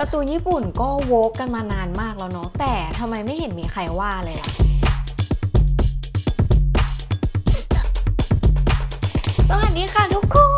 ประตูญี่ปุ่นก็โวกกันมานานมากแล้วเนาะแต่ทำไมไม่เห็นมีใครว่าเลยล่ะสวัสดีค่ะทุกคน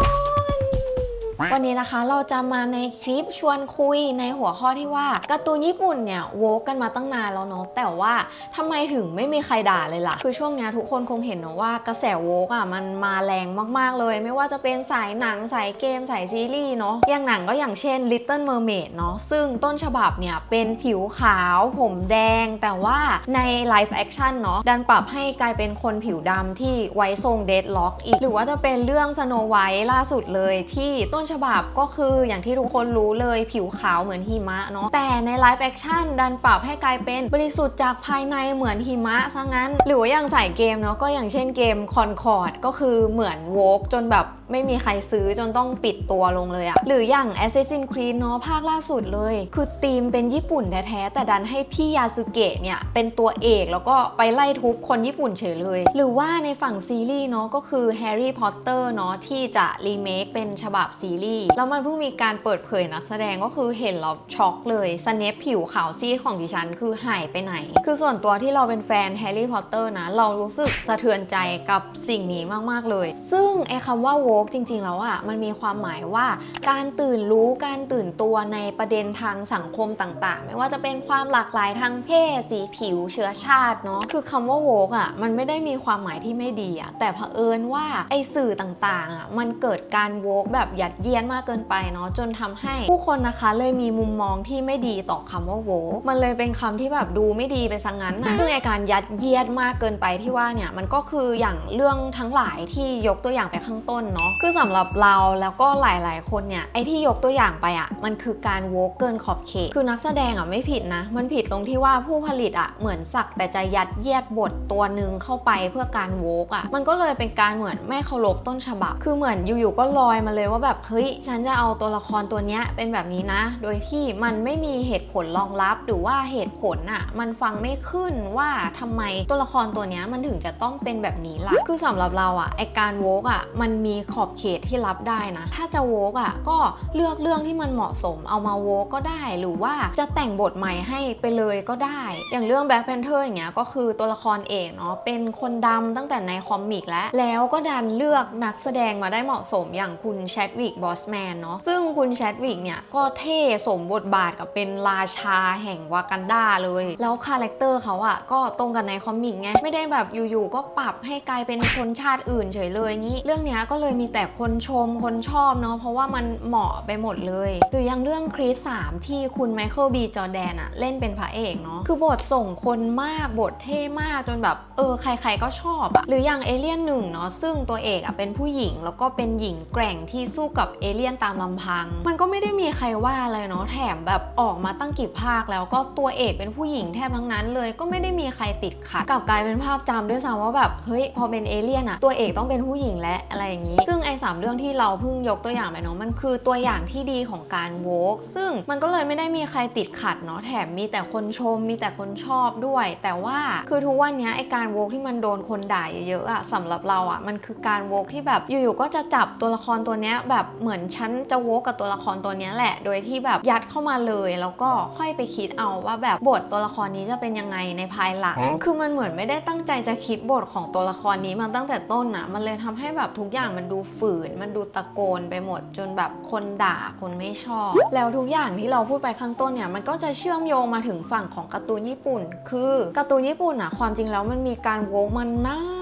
วันนี้นะคะเราจะมาในคลิปชวนคุยในหัวข้อที่ว่าการ์ตูนญี่ปุ่นเนี่ยโวกกันมาตั้งนานแล้วเนาะแต่ว่าทำไมถึงไม่มีใครด่าเลยล่ะ คือช่วงเนี้ยทุกคนคงเห็นเนาะว่ากระแสโวกอะมันมาแรงมากๆเลย ไม่ว่าจะเป็นสายหนังสายเกมสายซีรีส์เนาะอย่างหนังก็อย่างเช่น Little Mermaid เนาะซึ่งต้นฉบับเนี่ยเป็นผิวขาวผมแดง แต่ว่าใน Live Action เนาะดันปรับให้กลายเป็นคนผิวดำที่ไว้ทรงเดดล็อกอีก หรือว่าจะเป็นเรื่อง Snow White ล่าสุดเลยที่ต้นฉบับก็คืออย่างที่ทุกคนรู้เลยผิวขาวเหมือนหิมะเนาะแต่ในไลฟ์แอคชั่นดันปรับให้กลายเป็นบริสุทธิ์จากภายในเหมือนหิมะซะงั้น หรือว่าอย่างใส่เกมเนาะก็อย่างเช่นเกมคอนคอร์ดก็คือเหมือนโวกจนแบบ ไม่มีใครซื้อจนต้องปิดตัวลงเลยอะหรืออย่าง Assassin's Creed เนาะภาคล่าสุดเลย คือธีมเป็นญี่ปุ่นแท้ๆแต่ดันให้พี่ยาสึเกะเนี่ยเป็นตัวเอกแล้วก็ไปไล่ทุบคนญี่ปุ่นเฉยเลย หรือว่าในฝั่งซีรีส์เนาะก็คือ Harry Potter เนาะที่จะรีเมคเป็นฉบับซีรีส์แล้วมันเพิ่งมีการเปิดเผยนักแสดงก็คือเห็นแล้วช็อกเลยสเนปผิวขาวซีของดิฉันคือหายไปไหน คือส่วนตัวที่เราเป็นแฟน Harry Potter นะเรารู้สึกสะเทือนใจกับสิ่งนี้มากๆเลย ซึ่งไอ้คำว่าจริงๆแล้วอะ่ะมันมีความหมายว่าการตื่นรู้การตื่นตัวในประเด็นทางสังคมต่างๆ ไม่ว่าจะเป็นความหลากหลายทางเพศ สีผิว เชื้อชาติเนาะคือคำว่า woke อะมันไม่ได้มีความหมายที่ไม่ดีอะแต่เผอิญว่าไอสื่อต่างๆอะมันเกิดการ woke แบบยัดเยียดมากเกินไปเนาะจนทำให้ผู้คนนะคะเลยมีมุมมองที่ไม่ดีต่อคำว่า woke มันเลยเป็นคำที่แบบดูไม่ดีไปซะงั้นนะซึ่งไอการยัดเยียดมากเกินไปที่ว่าเนี่ยมันก็คืออย่างเรื่องทั้งหลายที่ยกตัวอย่างไปข้างต้นเนาะคือสำหรับเราแล้วก็หลายๆ คนเนี่ยไอที่ยกตัวอย่างไปอะ่ะมันคือการ woke เกินขอบเขตคือนักแสดงอะไม่ผิดนะ มันผิดตรงที่ว่าผู้ผลิตอะเหมือนสักแต่จะยัดเยียดบทตัวหนึ่งเข้าไปเพื่อการ woke อะมันก็เลยเป็นการเหมือนไม่เคารพต้นฉบับ คือเหมือนอยู่ๆก็ลอยมาเลยว่าแบบเฮ้ยฉันจะเอาตัวละครตัวเนี้ยเป็นแบบนี้นะ โดยที่มันไม่มีเหตุผลรองรับหรือว่าเหตุผลอะมันฟังไม่ขึ้นว่าทำไมตัวละครตัวเนี้ยมันถึงจะต้องเป็นแบบนี้ล่ะคือสำหรับเราอะไอการโวกอะมันมีขอบเขตที่รับได้นะ ถ้าจะโวกอะก็เลือกเรื่องที่มันเหมาะสมเอามาโวกก็ได้ หรือว่าจะแต่งบทใหม่ให้ไปเลยก็ได้ อย่างเรื่อง Black Panther อย่างเงี้ยก็คือตัวละครเอกเนาะเป็นคนดำตั้งแต่ในคอมิกแล้ว แล้วก็ดันเลือกนักแสดงมาได้เหมาะสมอย่างคุณแชดวิกบอสแมนเนาะซึ่งคุณแชดวิกเนี่ยก็เท่สมบทบาทกับเป็นราชาแห่งวากันดาเลย แล้วคาแรคเตอร์เขาอะก็ตรงกับในคอมิกไงไม่ได้แบบอยู่ๆก็ปรับให้กลายเป็นชนชาติอื่นเฉยเลยงี้ เรื่องเนี้ยก็เลยมีแต่คนชมคนชอบเนาะเพราะว่ามันเหมาะไปหมดเลย หรืออย่างเรื่องคริสสามที่คุณไมเคิลบีจอแดนอะเล่นเป็นพระเอกเนาะคือบทส่งคนมากบทเท่มากจนแบบเออใครๆก็ชอบอะหรืออย่างเอเลี่ยนหนึ่งเนาะซึ่งตัวเอกอะเป็นผู้หญิง แล้วก็เป็นหญิงแกร่งที่สู้กับเอเลี่ยนตามลำพัง มันก็ไม่ได้มีใครว่าเลยเนาะแถมแบบออกมาตั้งกี่ภาคแล้วก็ตัวเอกเป็นผู้หญิงแทบทั้งนั้นเลย ก็ไม่ได้มีใครติดขัดกลับกลายเป็นภาพจำด้วยซ้ำว่าแบบเฮ้ยพอเป็นเอเลี่ยนอะตัวเอกต้องเป็นผู้หญิงและอะไรอย่างนี้ซึ่งไอ้สามเรื่องที่เราเพิ่งยกตัวอย่างไปเนาะมันคือตัวอย่างที่ดีของการโวกซึ่งมันก็เลยไม่ได้มีใครติดขัดเนาะแถมมีแต่คนชมมีแต่คนชอบด้วย แต่ว่าคือทุกวันเนี้ยไอ้การโวกที่มันโดนคนด่าเยอะๆอะสำหรับเราอะมันคือการโวกที่แบบอยู่ๆก็จะจับตัวละครตัวเนี้ยแบบเหมือนฉันจะโวกกับตัวละครตัวเนี้ยแหละ โดยที่แบบยัดเข้ามาเลยแล้วก็ค่อยไปคิดเอาว่าแบบบทตัวละครนี้จะเป็นยังไงในภายหลัง คือมันเหมือนไม่ได้ตั้งใจจะคิดบทของตัวละครนี้มาตั้งแต่ต้นอะมันเลยทำให้แบบทุกอย่างมันดูฝืน มันดูตะโกนไปหมด จนแบบคนด่าคนไม่ชอบ แล้วทุกอย่างที่เราพูดไปข้างต้นเนี่ยมันก็จะเชื่อมโยงมาถึงฝั่งของการ์ตูนญี่ปุ่น คือการ์ตูนญี่ปุ่นอะความจริงแล้วมันมีการโวกมันนาน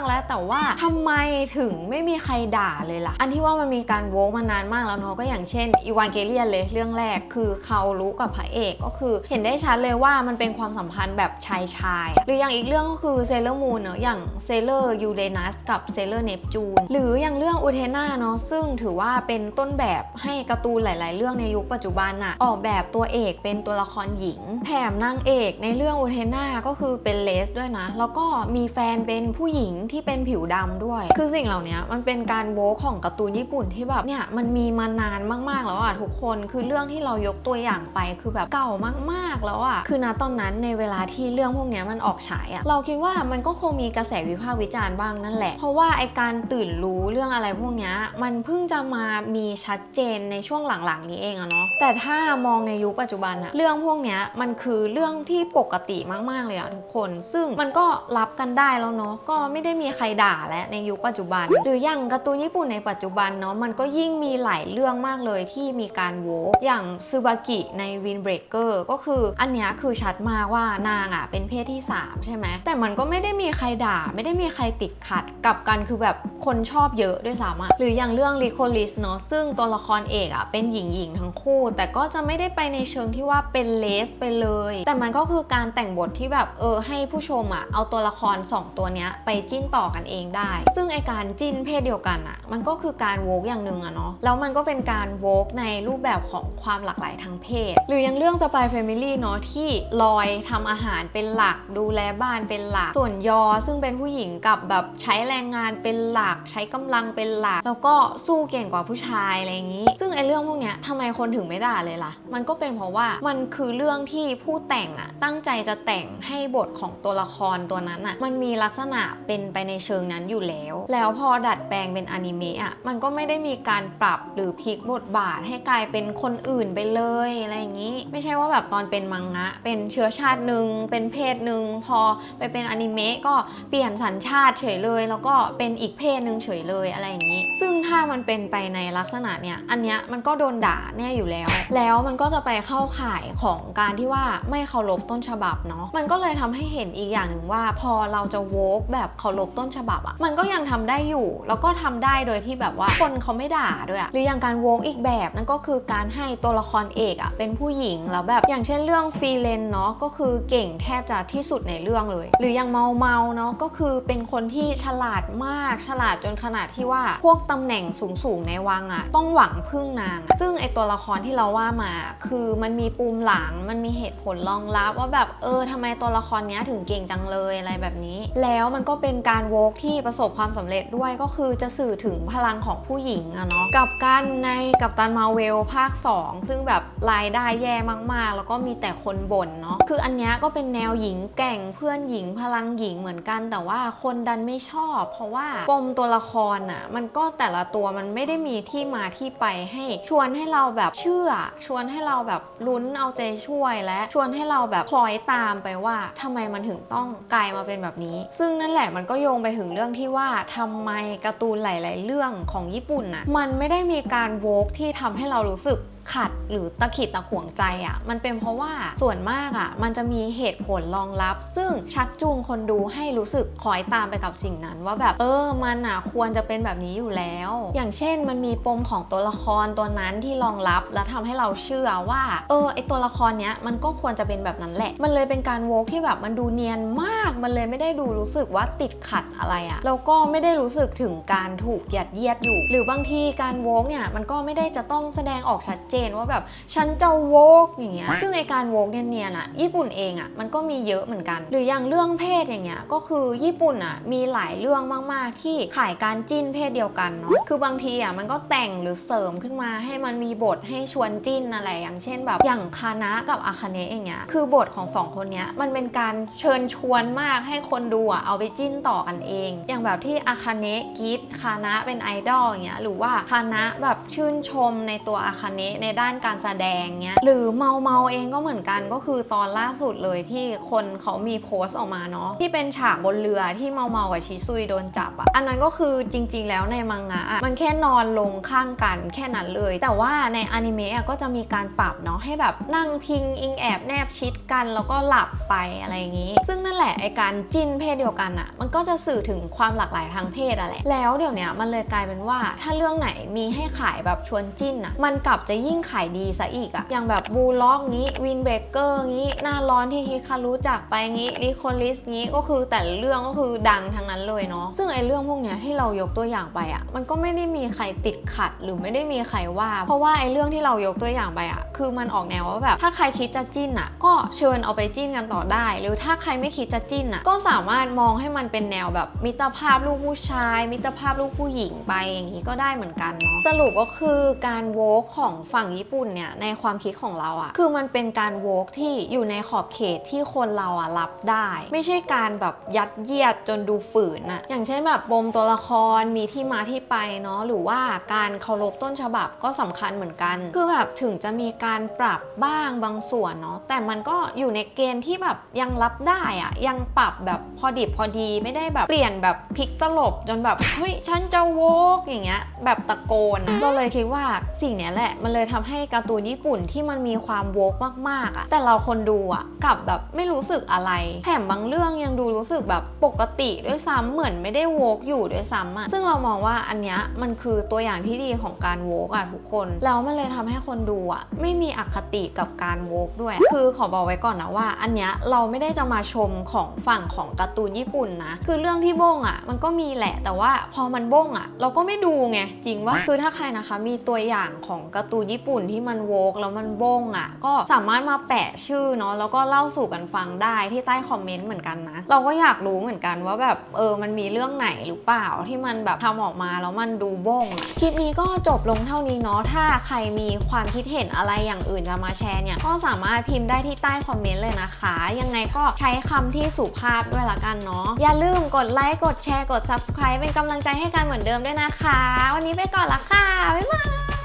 ากแล้ว แต่ว่าทำไมถึงไม่มีใครด่าเลยล่ะ อันที่ว่ามันมีการโวกมานานมากแล้วเนาะก็อย่างเช่นอีวานเกเลียนเลยเรื่องแรกคือเขารู้กับพระเอกก็คือ เห็นได้ชัดเลยว่ามันเป็นความสัมพันธ์แบบชายชายหรืออย่างอีกเรื่องก็คือเซเลอร์มูนเนาะอย่างเซเลอร์ยูเรนัสกับเซเลอร์เนปจูนหรืออย่างเรื่องอุเทนาเนาะซึ่งถือว่าเป็นต้นแบบให้การ์ตูนหลาย ๆ เรื่องในยุคปัจจุบันน่ะออกแบบตัวเอกเป็นตัวละครหญิง แถมนางเอกในเรื่องอุเทนาก็คือเป็นเลสด้วยนะ แล้วก็มีแฟนเป็นผู้หญิงที่เป็นผิวดำด้วย คือสิ่งเหล่านี้มันเป็นการโวของการ์ตูนญี่ปุ่นที่แบบเนี่ยมันมีมานานมากๆแล้วอะทุกคน คือเรื่องที่เรายกตัวอย่างไปคือแบบเก่ามากๆแล้วอะคือณตอนนั้นในเวลาที่เรื่องพวกนี้มันออกฉายอะเราคิดว่ามันก็คงมีกระแสวิพากษ์วิจารณ์บ้างนั่นแหละ เพราะว่าไอการตื่นรู้เรื่องอะไรพวกนี้มันเพิ่งจะมามีชัดเจนในช่วงหลังๆ นี้เองอะเนาะแต่ถ้ามองในยุคปัจจุบันอะเรื่องพวกนี้มันคือเรื่องที่ปกติมากๆเลยอะทุกคน ซึ่งมันก็รับกันได้แล้วเนาะก็ไม่ได้มีใครด่าและในยุคปัจจุบัน หรืออย่างการ์ตูนญี่ปุ่นในปัจจุบันเนาะมันก็ยิ่งมีหลายเรื่องมากเลยที่มีการโวกอย่างซูบากิในวินเบรกเกอร์ก็คืออันเนี้ยคือชัดมากว่านางอะเป็นเพศที่ 3 ใช่ไหมแต่มันก็ไม่ได้มีใครด่า ไม่ได้มีใครติดขัดกับกันคือแบบคนชอบเยอะด้วยซ้ำอะหรืออย่างเรื่องลิโคลิสเนาะซึ่งตัวละครเอกอะเป็นหญิงหญิงทั้งคู่ แต่ก็จะไม่ได้ไปในเชิงที่ว่าเป็นเลสไปเลย แต่มันก็คือการแต่งบทที่แบบเออให้ผู้ชมอะเอาตัวละคร 2 ตัวเนี้ยไปจิ้นต่อกันเองได้ ซึ่งไอการจิ้นเพศเดียวกันอะมันก็คือการโวกอย่างหนึ่งอะเนาะแล้วมันก็เป็นการโวกในรูปแบบของความหลากหลายทางเพศ หรือย่างเรื่อง Spy Family เนาะที่ลอยทำอาหารเป็นหลัก ดูแลบ้านเป็นหลัก ส่วนยอซึ่งเป็นผู้หญิงกับแบบใช้แรงงานเป็นหลัก ใช้กำลังเป็นหลัก แล้วก็สู้เก่งกว่าผู้ชายอะไรอย่างนี้ ซึ่งไอเรื่องพวกเนี้ยทำไมคนถึงไม่ด่าเลยล่ะ มันก็เป็นเพราะว่ามันคือเรื่องที่ผู้แต่งอะตั้งใจจะแต่งให้บทของตัวละครตัวนั้นอะมันมีลักษณะเป็นไปในเชิงนั้นอยู่แล้ว แล้วพอดัดแปลงเป็นอนิเมะอะมันก็ไม่ได้มีการปรับหรือพลิกบทบาทให้กลายเป็นคนอื่นไปเลยอะไรอย่างนี้ ไม่ใช่ว่าแบบตอนเป็นมังงะ เป็นเชื้อชาติหนึ่งเป็นเพศหนึ่งพอไปเป็นอนิเมะก็เปลี่ยนสัญชาติเฉยเลย แล้วก็เป็นอีกเพศหนึ่งเฉยเลยอะไรอย่างนี้ ซึ่งถ้ามันเป็นไปในลักษณะเนี้ยอันเนี้ยมันก็โดนด่าแน่อยู่แล้ว แล้วมันก็จะไปเข้าข่ายของการที่ว่าไม่เคารพต้นฉบับเนาะมันก็เลยทำให้เห็นอีกอย่างหนึ่งว่า พอเราจะโวกแบบเคารพต้นฉบับอะมันก็ยังทำได้อยู่ แล้วก็ทำได้โดยที่แบบว่าคนเขาไม่ด่าด้วยอะหรืออย่างการโวกอีกแบบนั่นก็คือการให้ตัวละครเอกอะเป็นผู้หญิงแล้วแบบอย่างเช่นเรื่องฟรีเลนเนาะก็คือเก่งแทบจะที่สุดในเรื่องเลย หรืออย่างเมาเมาเนาะก็คือเป็นคนที่ฉลาดมาก ฉลาดจนขนาดที่ว่าพวกตำแหน่งสูงๆในวังอะต้องหวังพึ่งนาง ซึ่งไอตัวละครที่เราว่ามา คือมันมีปูมหลังมันมีเหตุผลรองรับว่าแบบเออทำไมตัวละครเนี้ยถึงเก่งจังเลยอะไรแบบนี้ แล้วมันก็เป็นการโวกที่ประสบความสำเร็จด้วยก็คือจะสื่อถึงพลังของผู้หญิงอะเนาะกับกันในกับตันมาเวลภาค 2 ซึ่งแบบรายได้แย่มากๆ แล้วก็มีแต่คนบ่นเนาะคืออันนี้ก็เป็นแนวหญิงแก่งเพื่อนหญิงพลังหญิงเหมือนกัน แต่ว่าคนดันไม่ชอบ เพราะว่าปมตัวละครอะมันก็แต่ละตัวมันไม่ได้มีที่มาที่ไปให้ชวนให้เราแบบเชื่อ ชวนให้เราแบบลุ้นเอาใจช่วยและชวนให้เราแบบคล้อยตามไปว่าทำไมมันถึงต้องกลายมาเป็นแบบนี้ ซึ่งนั่นแหละมันก็โยงไปถึงเรื่องที่ว่าทำไมการ์ตูนหลาย ๆ เรื่องของญี่ปุ่นน่ะมันไม่ได้มีการโวกที่ทำให้เรารู้สึกขัดหรือตะขิดตะขวงใจอะ่ะมันเป็นเพราะว่าส่วนมากอะ่ะมันจะมีเหตุผลรองรับ ซึ่งชักจูงคนดูให้รู้สึกคอยตามไปกับสิ่งนั้น ว่าแบบเออมันอะควรจะเป็นแบบนี้อยู่แล้ว อย่างเช่นมันมีปมของตัวละครตัวนั้นที่รองรับและทำให้เราเชื่อว่า เออไอตัวละครเนี้ยมันก็ควรจะเป็นแบบนั้นแหละ มันเลยเป็นการโวกที่แบบมันดูเนียนมาก มันเลยไม่ได้ดูรู้สึกว่าติดขัดอะไรอะแล้วก็ไม่ได้รู้สึกถึงการถูกหยัดเยียดอยู่ หรือบางทีการโวกเนี่ยมันก็ไม่ได้จะต้องแสดงออกชัดเจนว่าแบบฉันจะโวกอย่างเงี้ยซึ่งไอการโวกเนียนๆอะญี่ปุ่นเองอะมันก็มีเยอะเหมือนกัน หรืออย่างเรื่องเพศอย่างเงี้ยก็คือญี่ปุ่นอะมีหลายเรื่องมากๆ ที่ขายการจิ้นเพศเดียวกันเนาะคือบางทีอะมันก็แต่งหรือเสริมขึ้นมาให้มันมีบทให้ชวนจิ้นอะไรอย่างเช่นแบบอย่างคานะกับอาคาเนะอย่างเงี้ยคือบทของสองคนเนี้ยมันเป็นการเชิญชวนมากให้คนดูอะเอาไปจิ้นต่อกันเอง อย่างแบบที่อาคาเนะกรีดคานะเป็นไอดอลอย่างเงี้ยหรือว่าคานะแบบชื่นชมในตัวอาคาเนะในด้านการแสดงเงี้ยหรือเมาเมาเองก็เหมือนกันก็คือตอนล่าสุดเลยที่คนเขามีโพสต์ออกมาเนาะที่เป็นฉากบนเรือที่เมาเมากับชิซุยโดนจับอะอันนั้นก็คือจริง ๆ แล้วในมังงะอะมันแค่นอนลงข้างกันแค่นั้นเลย แต่ว่าในอนิเมะอะก็จะมีการปรับเนาะให้แบบนั่งพิงอิงแอบแนบชิดกันแล้วก็หลับไปอะไรอย่างนี้ ซึ่งนั่นแหละไอการจิ้นเพศเดียวกันอะมันก็จะสื่อถึงความหลากหลายทางเพศอะแหละแล้วเดี๋ยวนี้มันเลยกลายเป็นว่าถ้าเรื่องไหนมีให้ขายแบบชวนจิ้นอะมันกลับจะยิ่งยิ่งขายดีซะอีกอะอย่างแบบบูล็อกงี้วินเบเกอร์งี้หน้าร้อนที่ฮิคารู้จักไปงี้ลิโคลิสงี้ก็คือแต่เรื่องก็คือดังทั้งนั้นเลยเนาะซึ่งไอเรื่องพวกเนี้ยที่เรายกตัวอย่างไปอะมันก็ไม่ได้มีใครติดขัดหรือไม่ได้มีใครว่า เพราะว่าไอเรื่องที่เรายกตัวอย่างไปอะคือมันออกแนวว่าแบบถ้าใครคิดจะจิ้นอะก็เชิญเอาไปจิ้นกันต่อได้ หรือถ้าใครไม่คิดจะจิ้นอะก็สามารถมองให้มันเป็นแนวแบบมิตรภาพลูกผู้ชาย มิตรภาพลูกผู้หญิงไปอย่างนี้ก็ได้เหมือนกันเนาะสรุปก็คือการโวกของฝั่ั่งญี่ปุ่นเนี่ยในความคิดของเราอะคือมันเป็นการโวกที่อยู่ในขอบเขตที่คนเราอะรับได้ ไม่ใช่การแบบยัดเยียดจนดูฝืนอะอย่างเช่นแบบปมตัวละครมีที่มาที่ไปเนาะหรือว่าการเคารพต้นฉบับก็สำคัญเหมือนกัน คือแบบถึงจะมีการปรับบ้างบางส่วนเนาะแต่มันก็อยู่ในเกณฑ์ที่แบบยังรับได้อะยังปรับแบบพอดิบพอดีไม่ได้แบบเปลี่ยนแบบพลิกตลบจนแบบเฮ้ยฉันจะโวกอย่างเงี้ยแบบตะโกนอะเราเลยคิดว่าสิ่งเนี้ยแหละมันเลยทำให้การ์ตูนญี่ปุ่นที่มันมีความโวกมากๆอะแต่เราคนดูอะกลับแบบไม่รู้สึกอะไรแถมบางเรื่องยังดูรู้สึกแบบปกติด้วยซ้ำเหมือนไม่ได้โวกอยู่ด้วยซ้ำอะซึ่งเรามองว่าอันเนี้ยมันคือตัวอย่างที่ดีของการโวกอะทุกคน แล้วมันเลยทำให้คนดูอะไม่มีอคติกับการโวกด้วย คือขอบอกไว้ก่อนนะว่า อันเนี้ยเราไม่ได้จะมาชมของฝั่งของการ์ตูนญี่ปุ่นนะ คือเรื่องที่บ้งอะมันก็มีแหละ แต่ว่าพอมันบ้งอะเราก็ไม่ดูไงจริงว่าคือถ้าใครนะคะมีตัวอย่างของการ์ตูนญี่ปุ่นที่มันโวกแล้วมันบ้งอะก็สามารถมาแปะชื่อเนาะแล้วก็เล่าสู่กันฟังได้ที่ใต้คอมเมนต์เหมือนกันนะ เราก็อยากรู้เหมือนกันว่าแบบเออมันมีเรื่องไหนหรือเปล่าที่มันแบบทำออกมาแล้วมันดูบ้งอะคลิปนี้ก็จบลงเท่านี้เนาะถ้าใครมีความคิดเห็นอะไรอย่างอื่นจะมาแชร์เนี่ยก็สามารถพิมพ์ได้ที่ใต้คอมเมนต์เลยนะคะ ยังไงก็ใช้คำที่สุภาพด้วยละกันเนาะอย่าลืมกดไลค์กดแชร์กด subscribe เป็นกำลังใจให้กันเหมือนเดิมด้วยนะคะ วันนี้ไปก่อนละค่ะบ๊ายบาย